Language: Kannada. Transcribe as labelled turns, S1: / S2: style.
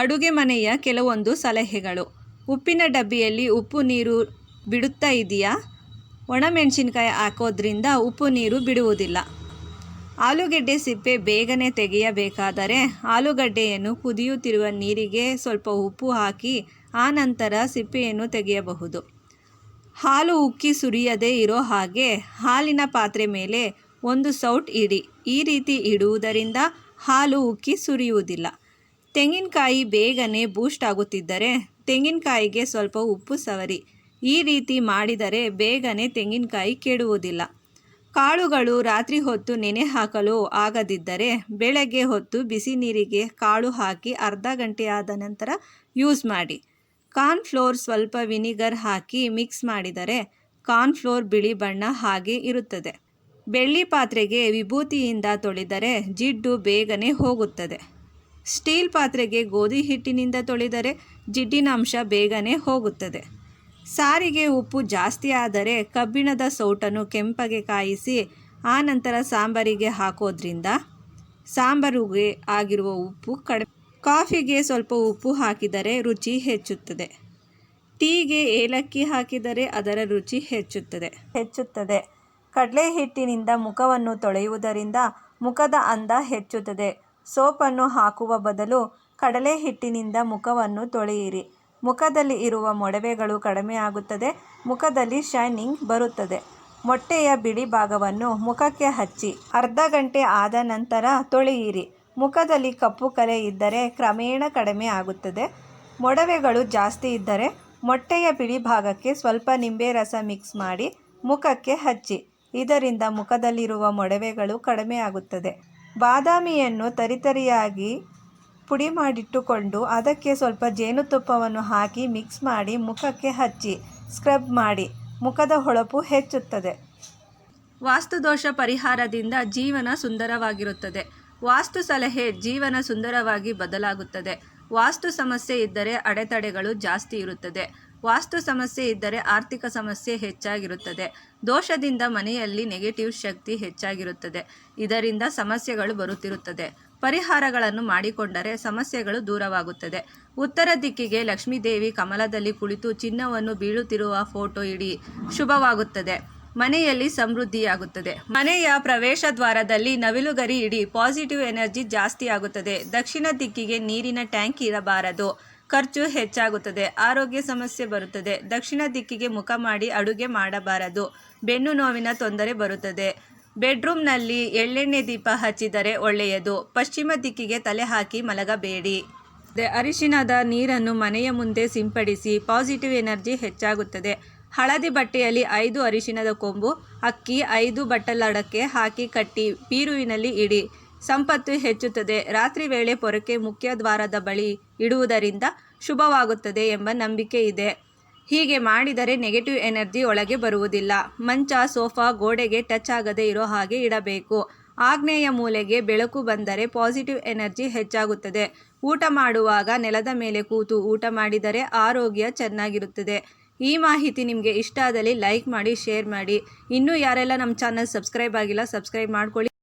S1: ಅಡುಗೆ ಮನೆಯ ಕೆಲವೊಂದು ಸಲಹೆಗಳು. ಉಪ್ಪಿನ ಡಬ್ಬಿಯಲ್ಲಿ ಉಪ್ಪು ನೀರು ಬಿಡುತ್ತಾ ಇದೆಯಾ? ಒಣಮೆಣಸಿನ್ಕಾಯಿ ಹಾಕೋದ್ರಿಂದ ಉಪ್ಪು ನೀರು ಬಿಡುವುದಿಲ್ಲ. ಆಲೂಗೆಡ್ಡೆ ಸಿಪ್ಪೆ ಬೇಗನೆ ತೆಗೆಯಬೇಕಾದರೆ ಆಲೂಗಡ್ಡೆಯನ್ನು ಕುದಿಯುತ್ತಿರುವ ನೀರಿಗೆ ಸ್ವಲ್ಪ ಉಪ್ಪು ಹಾಕಿ ಆನಂತರ ಸಿಪ್ಪೆಯನ್ನು ತೆಗೆಯಬಹುದು. ಹಾಲು ಉಕ್ಕಿ ಸುರಿಯದೇ ಇರೋ ಹಾಗೆ ಹಾಲಿನ ಪಾತ್ರೆ ಮೇಲೆ ಒಂದು ಸೌಟ್ ಇಡಿ. ಈ ರೀತಿ ಇಡುವುದರಿಂದ ಹಾಲು ಉಕ್ಕಿ ಸುರಿಯುವುದಿಲ್ಲ. ತೆಂಗಿನಕಾಯಿ ಬೇಗನೆ ಬೂಸ್ಟ್ ಆಗುತ್ತಿದ್ದರೆ ತೆಂಗಿನಕಾಯಿಗೆ ಸ್ವಲ್ಪ ಉಪ್ಪು ಸವರಿ. ಈ ರೀತಿ ಮಾಡಿದರೆ ಬೇಗನೆ ತೆಂಗಿನಕಾಯಿ ಕೆಡುವುದಿಲ್ಲ. ಕಾಳುಗಳು ರಾತ್ರಿ ಹೊತ್ತು ನೆನೆ ಹಾಕಲು ಆಗದಿದ್ದರೆ ಬೆಳಗ್ಗೆ ಹೊತ್ತು ಬಿಸಿ ನೀರಿಗೆ ಕಾಳು ಹಾಕಿ ಅರ್ಧ ಗಂಟೆ ಆದ ನಂತರ ಯೂಸ್ ಮಾಡಿ. ಕಾರ್ನ್ಫ್ಲೋರ್ ಸ್ವಲ್ಪ ವಿನಿಗರ್ ಹಾಕಿ ಮಿಕ್ಸ್ ಮಾಡಿದರೆ ಕಾರ್ನ್ಫ್ಲೋರ್ ಬಿಳಿ ಬಣ್ಣ ಹಾಗೆ ಇರುತ್ತದೆ. ಬೆಳ್ಳಿ ಪಾತ್ರೆಗೆ ವಿಭೂತಿಯಿಂದ ತೊಳೆದರೆ ಜಿಡ್ಡು ಬೇಗನೆ ಹೋಗುತ್ತದೆ. ಸ್ಟೀಲ್ ಪಾತ್ರೆಗೆ ಗೋಧಿ ಹಿಟ್ಟಿನಿಂದ ತೊಳೆದರೆ ಜಿಡ್ಡಿನಾಂಶ ಬೇಗನೆ ಹೋಗುತ್ತದೆ. ಸಾರಿಗೆ ಉಪ್ಪು ಜಾಸ್ತಿ ಆದರೆ ಕಬ್ಬಿಣದ ಸೌಟನ್ನು ಕೆಂಪಗೆ ಕಾಯಿಸಿ, ಆ ನಂತರ ಸಾಂಬಾರಿಗೆ ಹಾಕೋದ್ರಿಂದ ಸಾಂಬಾರಿಗೆ ಆಗಿರುವ ಉಪ್ಪು ಕಡಿಮೆ. ಕಾಫಿಗೆ ಸ್ವಲ್ಪ ಉಪ್ಪು ಹಾಕಿದರೆ ರುಚಿ ಹೆಚ್ಚುತ್ತದೆ. ಟೀಗೆ ಏಲಕ್ಕಿ ಹಾಕಿದರೆ ಅದರ ರುಚಿ ಹೆಚ್ಚುತ್ತದೆ. ಹೆಚ್ಚುತ್ತದೆ. ಕಡಲೆ ಹಿಟ್ಟಿನಿಂದ ಮುಖವನ್ನು ತೊಳೆಯುವುದರಿಂದ ಮುಖದ ಅಂದ ಹೆಚ್ಚುತ್ತದೆ. ಸೋಪನ್ನು ಹಾಕುವ ಬದಲು ಕಡಲೆ ಹಿಟ್ಟಿನಿಂದ ಮುಖವನ್ನು ತೊಳೆಯಿರಿ. ಮುಖದಲ್ಲಿ ಇರುವ ಮೊಡವೆಗಳು ಕಡಿಮೆಯಾಗುತ್ತದೆ, ಮುಖದಲ್ಲಿ ಶೈನಿಂಗ್ ಬರುತ್ತದೆ. ಮೊಟ್ಟೆಯ ಬಿಳಿ ಭಾಗವನ್ನು ಮುಖಕ್ಕೆ ಹಚ್ಚಿ ಅರ್ಧ ಗಂಟೆ ಆದ ನಂತರ ತೊಳೆಯಿರಿ. ಮುಖದಲ್ಲಿ ಕಪ್ಪು ಕಲೆ ಇದ್ದರೆ ಕ್ರಮೇಣ ಕಡಿಮೆ ಆಗುತ್ತದೆ. ಮೊಡವೆಗಳು ಜಾಸ್ತಿ ಇದ್ದರೆ ಮೊಟ್ಟೆಯ ಬಿಳಿ ಭಾಗಕ್ಕೆ ಸ್ವಲ್ಪ ನಿಂಬೆ ರಸ ಮಿಕ್ಸ್ ಮಾಡಿ ಮುಖಕ್ಕೆ ಹಚ್ಚಿ. ಇದರಿಂದ ಮುಖದಲ್ಲಿರುವ ಮೊಡವೆಗಳು ಕಡಿಮೆ ಆಗುತ್ತದೆ ಬಾದಾಮಿಯನ್ನು ತರಿತರಿಯಾಗಿ ಪುಡಿ ಮಾಡಿಟ್ಟುಕೊಂಡು ಅದಕ್ಕೆ ಸ್ವಲ್ಪ ಜೇನುತುಪ್ಪವನ್ನು ಹಾಕಿ ಮಿಕ್ಸ್ ಮಾಡಿ ಮುಖಕ್ಕೆ ಹಚ್ಚಿ, ಸ್ಕ್ರಬ್ ಮಾಡಿ. ಮುಖದ ಹೊಳಪು ಹೆಚ್ಚುತ್ತದೆ. ವಾಸ್ತುದೋಷ ಪರಿಹಾರದಿಂದ ಜೀವನ ಸುಂದರವಾಗಿರುತ್ತದೆ. ವಾಸ್ತು ಸಲಹೆ ಜೀವನ ಸುಂದರವಾಗಿ ಬದಲಾಗುತ್ತದೆ. ವಾಸ್ತು ಸಮಸ್ಯೆ ಇದ್ದರೆ ಅಡೆತಡೆಗಳು ಜಾಸ್ತಿ ಇರುತ್ತದೆ. ವಾಸ್ತು ಸಮಸ್ಯೆ ಇದ್ದರೆ ಆರ್ಥಿಕ ಸಮಸ್ಯೆ ಹೆಚ್ಚಾಗಿರುತ್ತದೆ. ದೋಷದಿಂದ ಮನೆಯಲ್ಲಿ ನೆಗೆಟಿವ್ ಶಕ್ತಿ ಹೆಚ್ಚಾಗಿರುತ್ತದೆ. ಇದರಿಂದ ಸಮಸ್ಯೆಗಳು ಬರುತ್ತಿರುತ್ತದೆ. ಪರಿಹಾರಗಳನ್ನು ಮಾಡಿಕೊಂಡರೆ ಸಮಸ್ಯೆಗಳು ದೂರವಾಗುತ್ತದೆ. ಉತ್ತರ ದಿಕ್ಕಿಗೆ ಲಕ್ಷ್ಮೀದೇವಿ ಕಮಲದಲ್ಲಿ ಕುಳಿತು ಚಿನ್ನವನ್ನು ಬೀಳುತ್ತಿರುವ ಫೋಟೋ ಇಡಿ. ಶುಭವಾಗುತ್ತದೆ. ಮನೆಯಲ್ಲಿ ಸಮೃದ್ಧಿಯಾಗುತ್ತದೆ. ಮನೆಯ ಪ್ರವೇಶ ದ್ವಾರದಲ್ಲಿ ನವಿಲುಗರಿ ಇಡಿ. ಪಾಸಿಟಿವ್ ಎನರ್ಜಿ ಜಾಸ್ತಿ ಆಗುತ್ತದೆ ದಕ್ಷಿಣ ದಿಕ್ಕಿಗೆ ನೀರಿನ ಟ್ಯಾಂಕ್ ಇರಬಾರದು. ಖರ್ಚು ಹೆಚ್ಚಾಗುತ್ತದೆ, ಆರೋಗ್ಯ ಸಮಸ್ಯೆ ಬರುತ್ತದೆ, ದಕ್ಷಿಣ ದಿಕ್ಕಿಗೆ ಮುಖ ಮಾಡಿ ಅಡುಗೆ ಮಾಡಬಾರದು, ಬೆನ್ನು ನೋವಿನ ತೊಂದರೆ ಬರುತ್ತದೆ. ಬೆಡ್ರೂಮ್ನಲ್ಲಿ ಎಳ್ಳೆಣ್ಣೆ ದೀಪ ಹಚ್ಚಿದರೆ ಒಳ್ಳೆಯದು, ಪಶ್ಚಿಮ ದಿಕ್ಕಿಗೆ ತಲೆ ಹಾಕಿ ಮಲಗಬೇಡಿ. ಅರಿಶಿನದ ನೀರನ್ನು ಮನೆಯ ಮುಂದೆ ಸಿಂಪಡಿಸಿ ಪಾಸಿಟಿವ್ ಎನರ್ಜಿ ಹೆಚ್ಚಾಗುತ್ತದೆ. ಹಳದಿ ಬಟ್ಟೆಯಲ್ಲಿ ಐದು ಅರಿಶಿಣದ ಕೊಂಬು, ಅಕ್ಕಿ ಐದು ಬಟ್ಟಲಡಕ್ಕೆ ಹಾಕಿ ಕಟ್ಟಿ ಪೀರುವಿನಲ್ಲಿ ಇಡಿ. ಸಂಪತ್ತು ಹೆಚ್ಚುತ್ತದೆ. ರಾತ್ರಿ ವೇಳೆ ಪೊರಕೆ ಮುಖ್ಯ ದ್ವಾರದ ಬಳಿ ಇಡುವುದರಿಂದ ಶುಭವಾಗುತ್ತದೆ ಎಂಬ ನಂಬಿಕೆ ಇದೆ. ಹೀಗೆ ಮಾಡಿದರೆ ನೆಗೆಟಿವ್ ಎನರ್ಜಿ ಒಳಗೆ ಬರುವುದಿಲ್ಲ. ಮಂಚ, ಸೋಫಾ, ಗೋಡೆಗೆ ಟಚ್ ಆಗದೆ ಇರೋ ಹಾಗೆ ಇಡಬೇಕು. ಆಗ್ನೇಯ ಮೂಲೆಗೆ ಬೆಳಕು ಬಂದರೆ ಪಾಸಿಟಿವ್ ಎನರ್ಜಿ ಹೆಚ್ಚಾಗುತ್ತದೆ. ಊಟ ಮಾಡುವಾಗ ನೆಲದ ಮೇಲೆ ಕೂತು ಊಟ ಮಾಡಿದರೆ ಆರೋಗ್ಯ ಚೆನ್ನಾಗಿರುತ್ತದೆ. ಈ ಮಾಹಿತಿ ನಿಮಗೆ ಇಷ್ಟ ಆದಲ್ಲಿ ಲೈಕ್ ಮಾಡಿ, ಶೇರ್ ಮಾಡಿ. ಇನ್ನೂ ಯಾರೆಲ್ಲ ನಮ್ಮ ಚಾನಲ್ ಸಬ್ಸ್ಕ್ರೈಬ್ ಆಗಿಲ್ಲ, ಸಬ್ಸ್ಕ್ರೈಬ್ ಮಾಡ್ಕೊಳ್ಳಿ.